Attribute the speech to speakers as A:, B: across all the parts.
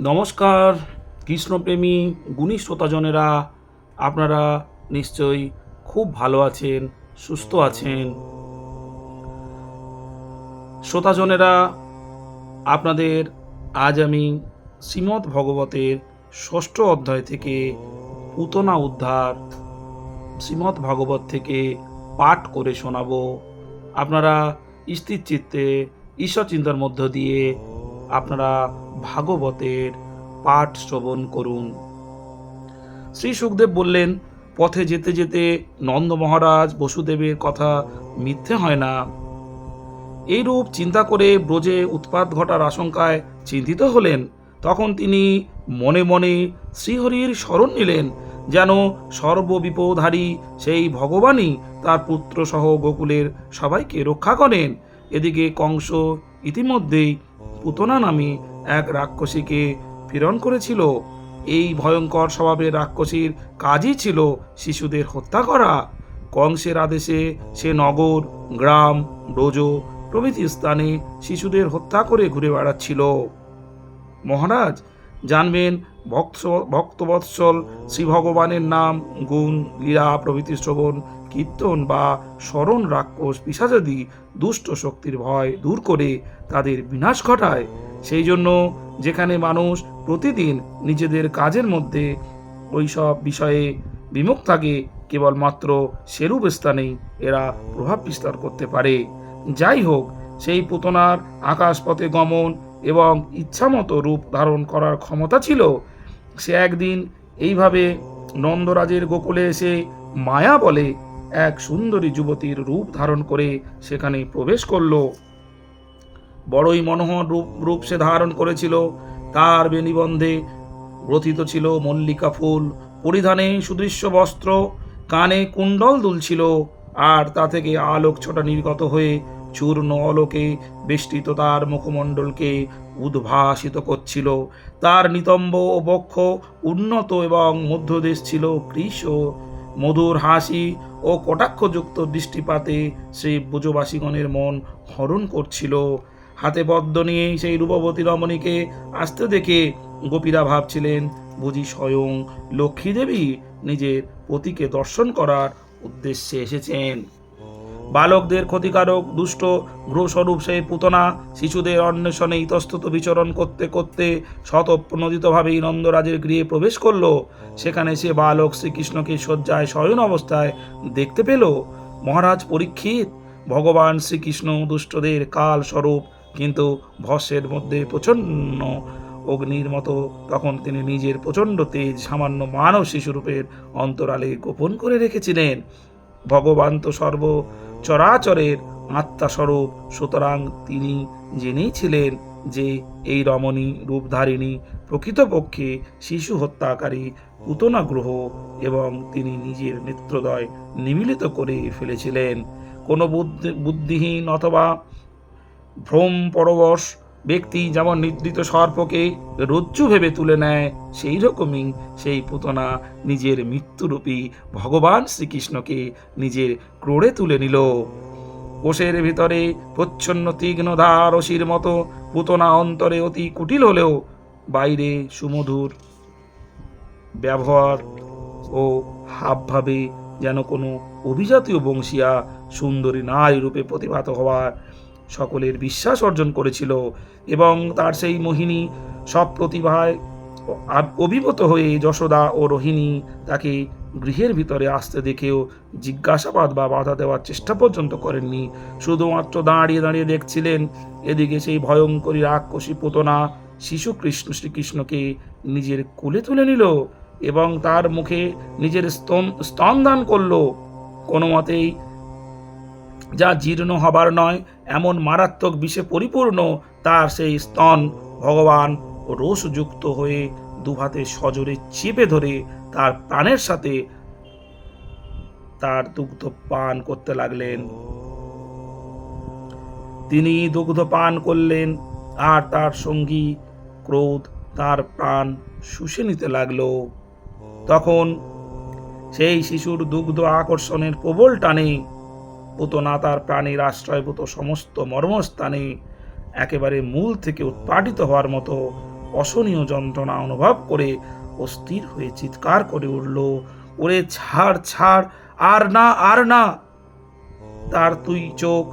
A: নমস্কার, কৃষ্ণপ্রেমী গুণী শ্রোতাজনেরা, আপনারা নিশ্চয়ই খুব ভালো আছেন, সুস্থ আছেন। শ্রোতাজনেরা, আপনাদের আজ আমি শ্রীমদ্ ভগবতের ষষ্ঠ অধ্যায় থেকে পুতনা উদ্ধার শ্রীমদ্ ভগবত থেকে পাঠ করে শোনাব। আপনারা স্থির চিত্তে ঈশ্বর চিন্তার মধ্য দিয়ে আপনারা ভাগবতের পাঠ শ্রবণ করুন। শ্রী সুখদেব বললেন, পথে যেতে যেতে নন্দ মহারাজ বসুদেবের কথা মিথ্যে হয় না। এইরূপ চিন্তা করে ব্রজে উৎপাত ঘটার আশঙ্কায় চিন্তিত হলেন, তখন তিনি মনে মনে শ্রীহরির স্মরণ নিলেন, যেন সর্ববিপদহারী সেই ভগবানই তার পুত্রসহ গোকুলের সবাইকে রক্ষা করেন। এদিকে কংস ইতিমধ্যেই পুতনা নামে এক রাক্ষসীকে প্রেরণ করেছিল। এই ভয়ঙ্কর স্বভাবের রাক্ষসীর কাজই ছিল শিশুদের হত্যা করা। কংসের আদেশে সে নগর, গ্রাম, ব্রজ প্রভৃতি স্থানে শিশুদের হত্যা করে ঘুরে বেড়াচ্ছিল। মহারাজ জানবেন ভক্ত ভক্তবৎসল শ্রী ভগবানের নাম, গুণ, লীলা, প্রভৃতি শ্রবণ, কীর্তন বা স্মরণ রাক্ষস পিসাজাদি দুষ্ট শক্তির ভয় দূর করে তাদের বিনাশ ঘটায়। সেই জন্য যেখানে মানুষ প্রতিদিন নিজেদের কাজের মধ্যে ওইসব বিষয়ে বিমুখ থাকে, কেবলমাত্র সেরূপ স্থানেই এরা প্রভাব বিস্তার করতে পারে। যাই হোক, সেই পুতনার আকাশপথে গমন এবং ইচ্ছামতো রূপ ধারণ করার ক্ষমতা ছিল সে একদিন এইভাবে নন্দরাজের গোকুলে এসে মায়া বলে এক সুন্দরী যুবতীর রূপ ধারণ করে সেখানে প্রবেশ করল। বড়ই মনোহর রূপ রূপ সে ধারণ করেছিল। তার বেনিবন্ধে গ্রথিত ছিল মল্লিকা ফুল, পরিধানে সুদৃশ্য বস্ত্র, কানে কুণ্ডল দুলছিল আর তা থেকে আলোক ছোটা নির্গত হয়ে চূর্ণ অলোকে বেষ্টিত তার মুখমণ্ডলকে উদ্ভাসিত করছিল। তার নিতম্ব ও বক্ষ উন্নত এবং মধ্যদেশ ছিল কৃষ। মধুর হাসি ও কটাক্ষযুক্ত দৃষ্টিপাতে সেই ব্রজবাসীগণের মন হরণ করছিল। হাতে পদ্ম নিয়ে সেই রূপবতী রমণীকে আসতে দেখে গোপীরা ভাবছিলেন, বুঝি স্বয়ং লক্ষ্মীদেবী নিজের পতিকে দর্শন করার উদ্দেশ্যে এসেছেন। বালকদের ক্ষতিকারক, দুষ্ট গ্রহস্বরূপ সেই পুতনা শিশুদের অন্বেষণে ইতস্তত বিচরণ করতে করতে স্বতঃপ্রণোদিতভাবেই নন্দরাজের গৃহে প্রবেশ করল। সেখানে সে বালক শ্রীকৃষ্ণকে শয্যায় শয়ন অবস্থায় দেখতে পেল। মহারাজ পরীক্ষিত, ভগবান শ্রীকৃষ্ণ দুষ্টদের কাল স্বরূপ কিন্তু ভস্যের মধ্যে প্রচণ্ড অগ্নির মতো। তখন তিনি নিজের প্রচণ্ড তেজ, সামান্য মানব শিশুরূপের অন্তরালে গোপন করে রেখেছিলেন। ভগবান তো সর্ব চরাচরের আত্মাস্বরূপ। সুতরাং তিনি জেনেই ছিলেন যে এই রমণী, রূপধারিণী প্রকৃতপক্ষে শিশু হত্যাকারী পুতনা গ্রহ এবং তিনি নিজের নেত্রদয় নিমিলিত করে ফেলেছিলেন। কোনো বুদ্ধি, বুদ্ধিহীন অথবা ভ্রম পরবশ ব্যক্তি যেমন নিদ্রিত সর্পকে রজ্জু ভেবে তুলে নেয় সেই রকমই সেই পুতনা নিজের মৃত্যুরূপী ভগবান শ্রীকৃষ্ণকে নিজের ক্রোড়ে তুলে নিল। কোষের ভিতরে প্রচ্ছন্ন তীক্ষ্ণ ধারসির মতো পুতনা অন্তরে অতি কুটিল হলেও বাইরে সুমধুর ব্যবহার ও হাবভাবে যেন কোনো অভিজাতীয় বংশীয়া সুন্দরী নারী রূপে প্রতিভাত হওয়ার সকলের বিশ্বাস অর্জন করেছিল এবং তার সেই মোহিনী সব প্রতিভায় অভিভূত হয়ে যশোদা ও রোহিণী তাকে গৃহের ভিতরে আসতে দেখেও জিজ্ঞাসাবাদ বা বাধা দেওয়ার চেষ্টা পর্যন্ত করেননি। শুধুমাত্র দাঁড়িয়ে দাঁড়িয়ে দেখছিলেন এদিকে সেই ভয়ঙ্করী রাক্ষসী পুতনা শিশু কৃষ্ণ শ্রীকৃষ্ণকে নিজের কোলে তুলে নিল এবং তার মুখে নিজের স্তন স্তন দান করল। কোনো মতেই যা জীর্ণ হবার নয়, এমন মারাত্মক বিষে পরিপূর্ণ তার সেই স্তন। ভগবান রোষযুক্ত হয়ে দুহাতে সজোরে চেপে ধরে তার প্রাণের সাথে তার দুগ্ধ পান করতে লাগলেন। তিনি দুগ্ধ পান করলেন আর তার সঙ্গী ক্রোধ তার প্রাণ শুষে নিতে লাগল। তখন সেই শিশুর দুগ্ধ আকর্ষণের প্রবল টানে পুতনা তার প্রাণীর আশ্রয়ভূত সমস্ত মর্মস্থানে একেবারে মূল থেকে উৎপাটিত হওয়ার মতো অসহনীয় যন্ত্রণা অনুভব করে অস্থির হয়ে চিৎকার করে উঠল, ওরে ছাড় ছাড়, আর না আর না! তার তুই চোখ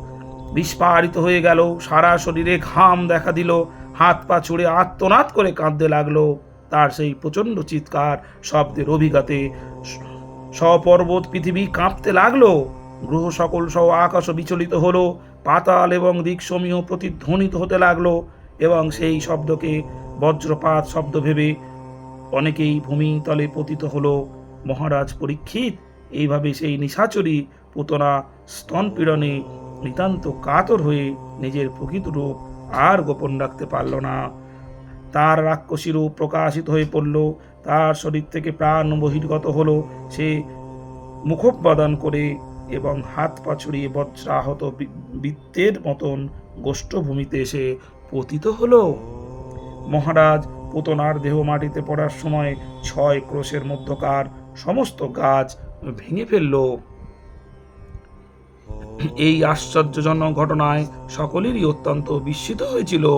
A: বিস্ফারিত হয়ে গেল, সারা শরীরে ঘাম দেখা দিল, হাত পা ছুড়ে আত্মনাদ করে কাঁদতে লাগল। তার সেই প্রচণ্ড চিৎকার শব্দের স- সপর্বত পৃথিবী কাঁপতে লাগল। গ্রহ সকল সহ আকাশ বিচলিত হল, পাতাল এবং দিকসমূহ প্রতিধ্বনিত হতে লাগল এবং সেই শব্দকে বজ্রপাত শব্দ ভেবে অনেকেই ভূমিতলে পতিত হলো। মহারাজ পরীক্ষিত, এইভাবে সেই নিশাচরী পুতনা স্তন পীড়নে নিতান্ত কাতর হয়ে নিজের প্রকৃত রূপ আর গোপন রাখতে পারল না। তার রাক্ষসী রূপ প্রকাশিত হয়ে পড়ল, তার শরীর থেকে প্রাণ বহির্গত হলো। সে মুখোপাদান করে এবং হাত পা ছড়িয়ে বজ্রাহত বৃত্তের মতন গোষ্ঠভূমিতে এসে পতিত হলো। মহারাজ পুতনার দেহ মাটিতে পড়ার সময় ছয় ক্রোশের মধ্যকার সমস্ত গাছ ভেঙে ফেলল। এই আশ্চর্যজনক ঘটনায় সকলেরই অত্যন্ত বিস্মিত হয়েছিল।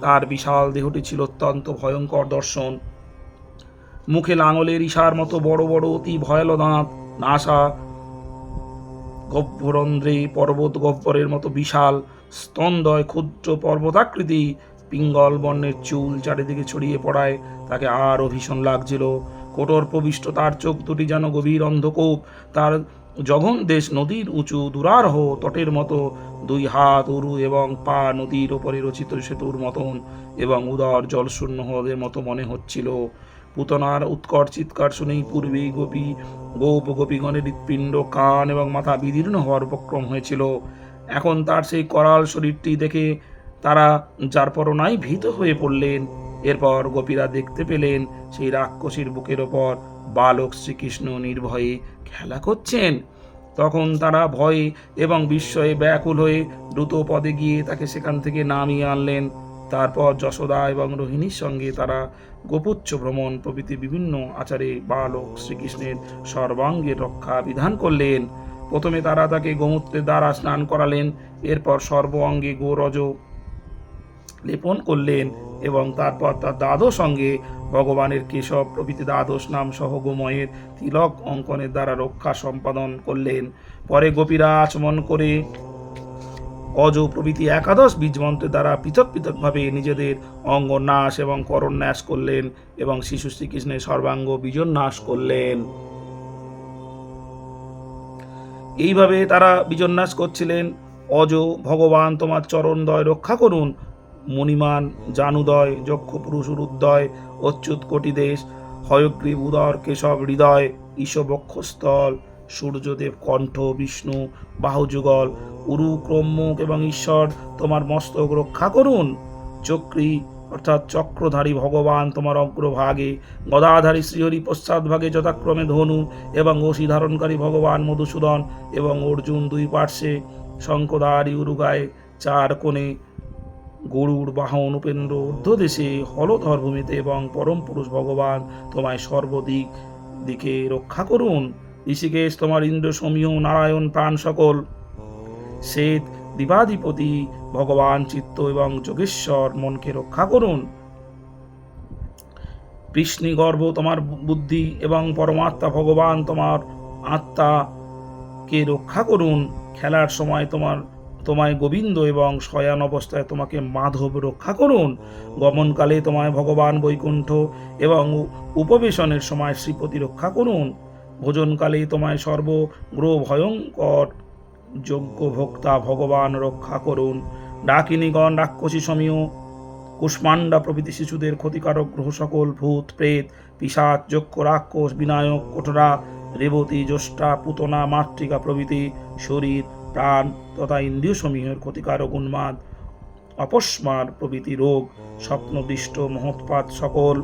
A: তার বিশাল দেহটি ছিল অত্যন্ত ভয়ঙ্কর দর্শন। মুখে লাঙলের ইশার মতো বড় বড় অতি ভয়াল দাঁত, নাসা গহ্বরন্ধ্রে পর্বত গহ্বরের মতো বিশাল স্তন্দয় ক্ষুদ্র পর্বতাকৃতি পিঙ্গল বর্ণের চুল চারিদিকে ছড়িয়ে পড়ায়। তাকে আরও ভীষণ লাগছিল। কোটর প্রবিষ্ট তার চোখ দুটি যেন গভীর অন্ধকূপ। তার জঘন দেশ নদীর উঁচু দুরারহ তটের মতো। দুই হাত উরু এবং পা নদীর ওপরে রচিত সেতুর মতন এবং উদার জলশূন্য হ্রদের মতো মনে হচ্ছিল। পুতনার উৎকট চিৎকার শুনেই পূর্বেই গোপী, গোপ গোপীগণের হৃৎপিণ্ড, কান এবং মাথা বিদীর্ণ হওয়ার উপক্রম হয়েছিল। এখন তার সেই করাল শরীরটি দেখে তারা যার পরনাই ভীত হয়ে পড়লেন। এরপর গোপীরা দেখতে পেলেন সেই রাক্ষসীর বুকের ওপর বালক শ্রীকৃষ্ণ নির্ভয়ে খেলা করছেন। তখন তারা ভয়ে এবং বিস্ময়ে ব্যাকুল হয়ে দ্রুত পদে গিয়ে তাকে সেখান থেকে নামিয়ে আনলেন। তারপর যশোদা এবং রোহিণীর সঙ্গে তারা গোপুচ্ছ ভ্রমণ প্রভৃতি বিভিন্ন আচারে বালক শ্রীকৃষ্ণের সর্বাঙ্গের রক্ষা বিধান করলেন। প্রথমে তারা তাকে গোমূত্রের দ্বারা স্নান করালেন, এরপর সর্ব অঙ্গে গোরজ লেপন করলেন এবং তারপর তার দ্বাদশ সঙ্গে ভগবানের কেশব প্রভৃতি দ্বাদশ নাম সহ গোময়ের তিলক অঙ্কনের দ্বারা রক্ষা সম্পাদন করলেন। পরে গোপীরা আচমন করে অজ প্রভৃতি একাদশ বীজমন্ত্রের দ্বারা পৃথক পৃথকভাবে নিজেদের অঙ্গ নাশ এবং করণ নাশ করলেন এবং শিশু শ্রীকৃষ্ণের সর্বাঙ্গ বিজন নাশ করলেন। এইভাবে তারা বিজন্যাস করছিলেন। অজ, ভগবান তোমার চরণদয় রক্ষা করুন। মণিমান, জানুদয় যক্ষ পুরুষ উদ্দয় অচ্যুত কোটিদেশ হয়গ্রীব, উদর, কেশব, হৃদয়, ঈশবক্ষস্থল সূর্যদেব, কণ্ঠ, বিষ্ণু, বাহুযুগল, উরু ক্রমুখ এবং ঈশ্বর, তোমার মস্তক রক্ষা করুন। চক্রী, অর্থাৎ চক্রধারী ভগবান, তোমার অগ্রভাগে, গদাধারী শ্রীহরি পশ্চাৎভাগে যথাক্রমে ধনু এবং অসি ধারণকারী ভগবান মধুসূদন এবং অর্জুন দুই পার্শ্বে, শঙ্কদারি উরুগায় চার কোণে গরুর বাহন উপেন্দ্র ঊর্ধ্বদেশে হলধর ভূমিতে এবং পরম পুরুষ ভগবান তোমায় সর্বদিক দিকে রক্ষা করুন। ঋষিকেশ, তোমার ইন্দ্র, সমীহ, নারায়ণ, প্রাণ সকল। শ্বেত দিবাধিপতি ভগবান চিত্ত এবং যোগেশ্বর মনকে রক্ষা করুন। কৃষ্ণিগর্ভ তোমার বুদ্ধি এবং পরমাত্মা ভগবান তোমার আত্মাকে রক্ষা করুন। খেলার সময় তোমার, তোমায় গোবিন্দ এবং শয়ান অবস্থায় তোমাকে মাধব রক্ষা করুন। গমনকালে তোমায় ভগবান বৈকুণ্ঠ এবং উপবেশনের সময় শ্রীপতি রক্ষা করুন। ভোজনকালে তোমায় সর্ব সর্বগ্রহ ভয়ঙ্কর যোগ্য ভোক্তা ভগবান রক্ষা করুন। ডাকিনীগণ রাক্ষসী সমীয় কুষ্মাণ্ডা প্রভৃতি শিশুদের ক্ষতিকারক গ্রহ সকল, ভূত, প্রেত পিসাচ যক্ষ, রাক্ষস, বিনায়ক কোটরা রেবতী জ্যেষ্ঠা পুতনা, মাতৃকা প্রভৃতি শরীর, প্রাণ তথা ইন্দ্রিয় সমীহের ক্ষতিকারক উন্মাদ, অপস্মার প্রভৃতি রোগ, স্বপ্নদৃষ্ট মহৎপাত সকল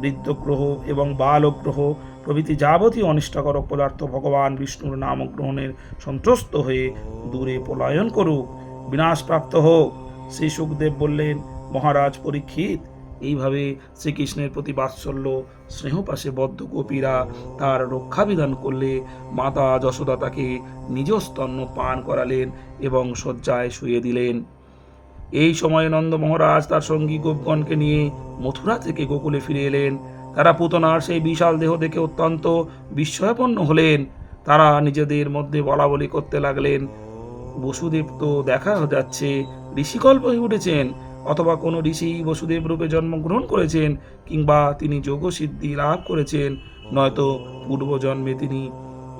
A: বৃদ্ধগ্রহ এবং বালগ্রহ প্রভৃতি যাবতীয় অনিষ্টকরক পদার্থ ভগবান বিষ্ণুর নাম গ্রহণের সন্ত্রস্ত হয়ে দূরে পলায়ন করুক, বিনাশপ্রাপ্ত হোক। শ্রী সুখদেব বললেন, মহারাজ পরীক্ষিত, এইভাবে শ্রীকৃষ্ণের প্রতি বাৎসল্য স্নেহপাশে বদ্ধ গোপীরা তার রক্ষাবিধান করলে মাতা যশোদা তাকে নিজ স্তন্য পান করালেন এবং শয্যায় শুয়ে দিলেন। এই সময়ে নন্দ মহারাজ তার সঙ্গী গোপগণকে নিয়ে মথুরা থেকে গোকুলে ফিরে এলেন। তারা পুতনার সেই বিশাল দেহ দেখে অত্যন্ত বিস্ময়াপন্ন হলেন। তারা নিজেদের মধ্যে বলা বলি করতে লাগলেন, বসুদেব তো দেখা যাচ্ছে, ঋষিকল্প হয়ে উঠেছেন, অথবা কোনো ঋষি বসুদেব রূপে জন্মগ্রহণ করেছেন, কিংবা তিনি যোগ সিদ্ধি লাভ করেছেন, নয়তো পূর্বজন্মে তিনি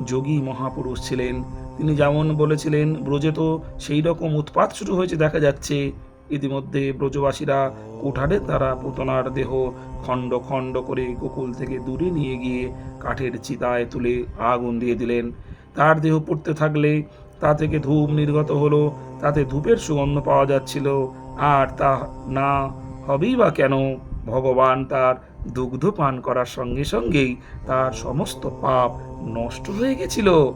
A: যোগী মহাপুরুষ ছিলেন। তিনি যেমন বলেছিলেন, ব্রজে তো সেই রকম উৎপাত শুরু হয়েছে, দেখা যাচ্ছে। ইতিমধ্যে ব্রজবাসীরা কুঠারের দ্বারা পুতনার দেহ খণ্ড খণ্ড করে গোকুল থেকে দূরে নিয়ে গিয়ে কাঠের চিতায় তুলে আগুন দিয়ে দিলেন। তার দেহ পড়তে থাকলে তা থেকে ধূপ নির্গত হলো, তাতে ধূপের সুগন্ধ পাওয়া যাচ্ছিল। আর তা না হবেই বা কেন? ভগবান তার দুগ্ধ পান করার সঙ্গে সঙ্গেই তার সমস্ত পাপ নষ্ট হয়ে গেছিল।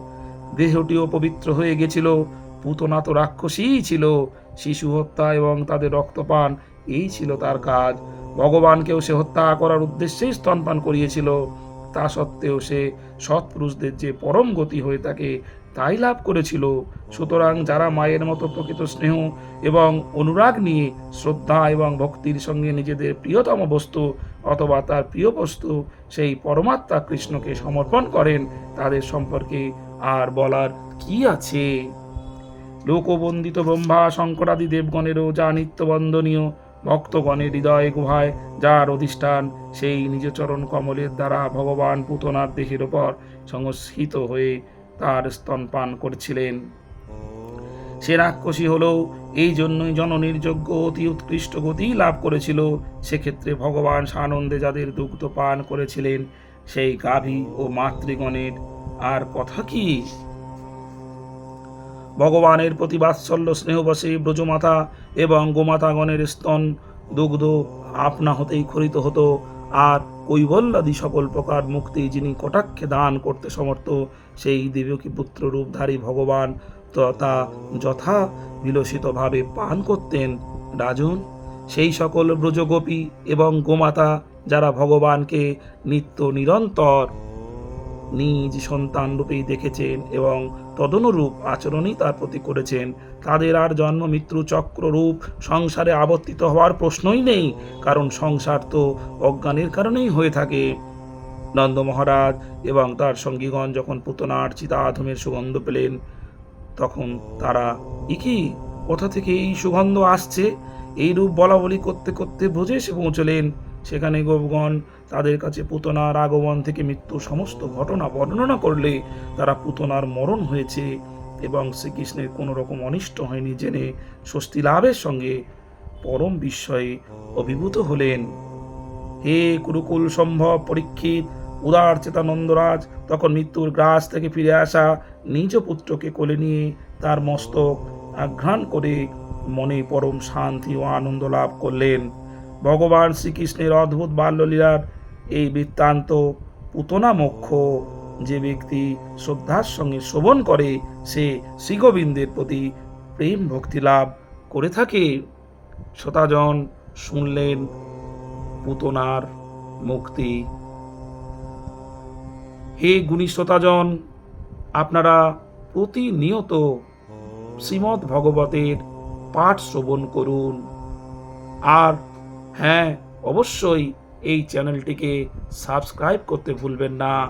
A: দেহটিও পবিত্র হয়ে গেছিল। পুতনা তো রাক্ষসীই ছিল। শিশু হত্যা এবং তাদের রক্তপান, এই ছিল তার কাজ। ভগবানকেও সে হত্যা করার উদ্দেশ্যেই স্তনপান করিয়েছিল। তা সত্ত্বেও সে সৎপুরুষদের যে পরম গতি হয়ে থাকে তাই লাভ করেছিল। সুতরাং যারা মায়ের মতো প্রকৃত স্নেহ এবং অনুরাগ নিয়ে শ্রদ্ধা এবং ভক্তির সঙ্গে নিজেদের প্রিয়তম বস্তু অথবা তার প্রিয় বস্তু সেই পরমাত্মা কৃষ্ণকে সমর্পণ করেন, তাদের সম্পর্কে আর বলার কি আছে? লোকবন্দিত ব্রহ্মা শঙ্করাদি দেবগণেরও যা নিত্যবন্দনীয়, ভক্তগণের হৃদয় গুহায় যার অধিষ্ঠান, সেই নিজ চরণ কমলের দ্বারা ভগবান পুতনার দেহের ওপর সংস্কৃত হয়ে তার স্তনপান করছিলেন। সে রাক্ষসী হলেও এই জন্যই জননীর যোগ্য অতি উৎকৃষ্ট গতি লাভ করেছিল। সেক্ষেত্রে ভগবান সানন্দে যাদের দুগ্ধ পান করেছিলেন, সেই গাভী ও মাতৃগণের। আর কথা কি? ভগবানের প্রতি বাৎসল্য স্নেহবশে ব্রজমাতা এবং গোমাতাগণের স্তন দুগ্ধ আপনা হতেই খরিত হতো। আর কৈবল্যাদি সকল প্রকার মুক্তি যিনি কটাক্ষে দান করতে সমর্থ, সেই দেবকী পুত্র রূপধারী ভগবান তথা যথা বিলসিতভাবে পান করতেন। রাজন, সেই সকল ব্রজগোপী এবং গোমাতা যারা ভগবানকে নিত্য নিরন্তর নিজ সন্তান রূপেই দেখেছেন এবং তদনুরূপ আচরণই তার প্রতি করেছেন। তাদের আর জন্ম, মৃত্যু, চক্র রূপ সংসারে আবর্তিত হওয়ার প্রশ্নই নেই, কারণ সংসার তো অজ্ঞানের কারণেই হয়ে থাকে। নন্দ মহারাজ এবং তার সঙ্গীগণ যখন পুতনার চিতাধমের সুগন্ধ পেলেন, তখন তারা ইকি কোথা থেকে এই সুগন্ধ আসছে? এই রূপ বলা বলি করতে করতে ব্রজে এসে পৌঁছলেন। সেখানে গোপগণ তাদের কাছে পুতনার আগমন থেকে মৃত্যু সমস্ত ঘটনা বর্ণনা করলে তারা পুতনার মরণ হয়েছে এবং শ্রীকৃষ্ণের কোনো রকম অনিষ্ট হয়নি জেনে স্বস্তি লাভের সঙ্গে পরম বিস্ময়ে অভিভূত হলেন। হে কুরুকুল সম্ভব পরীক্ষিত, উদার চেতানন্দরাজ, তখন মৃত্যুর গ্রাস থেকে ফিরে আসা নিজ পুত্রকে কোলে নিয়ে তার মস্তক আঘ্রাণ করে মনে পরম শান্তি ও আনন্দ লাভ করলেন। ভগবান শ্রীকৃষ্ণের অদ্ভুত বাল্যলীলার এই বৃত্তান্ত পুতনা মোক্ষ যে ব্যক্তি শ্রদ্ধার সঙ্গে শ্রবণ করে, সে শ্রীগোবিন্দের প্রতি প্রেম ভক্তি লাভ করে থাকে। শ্রোতাজন শুনলেন পুতনার মুক্তি। হে গুণী শ্রোতাজন, আপনারা প্রতিনিয়ত শ্রীমদ্ ভগবতের পাঠ শ্রবণ করুন। আর হ্যাঁ অবশ্যই এই চ্যানেলটিকে সাবস্ক্রাইব করতে ভুলবেন না।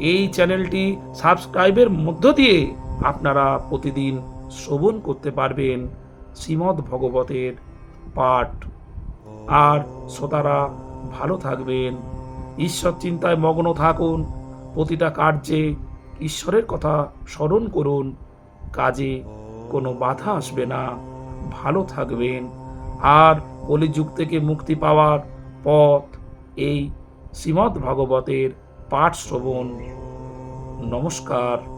A: এই চ্যানেলটি সাবস্ক্রাইবের মধ্য দিয়ে আপনারা প্রতিদিন শ্রবণ করতে পারবেন শ্রীমদ্ ভগবতের পাঠ। আর শ্রোতারা ভালো থাকবেন। ঈশ্বর চিন্তায় মগ্ন থাকুন, প্রতিটা কার্যে ঈশ্বরের কথা স্মরণ করুন, কাজে কোনো বাধা আসবে না। ভালো থাকবেন। আর কলিযুগ থেকে মুক্তি পাওয়ার পথ এই শ্রীমদ্ ভাগবতের পাঠ শ্রবণ নমস্কার।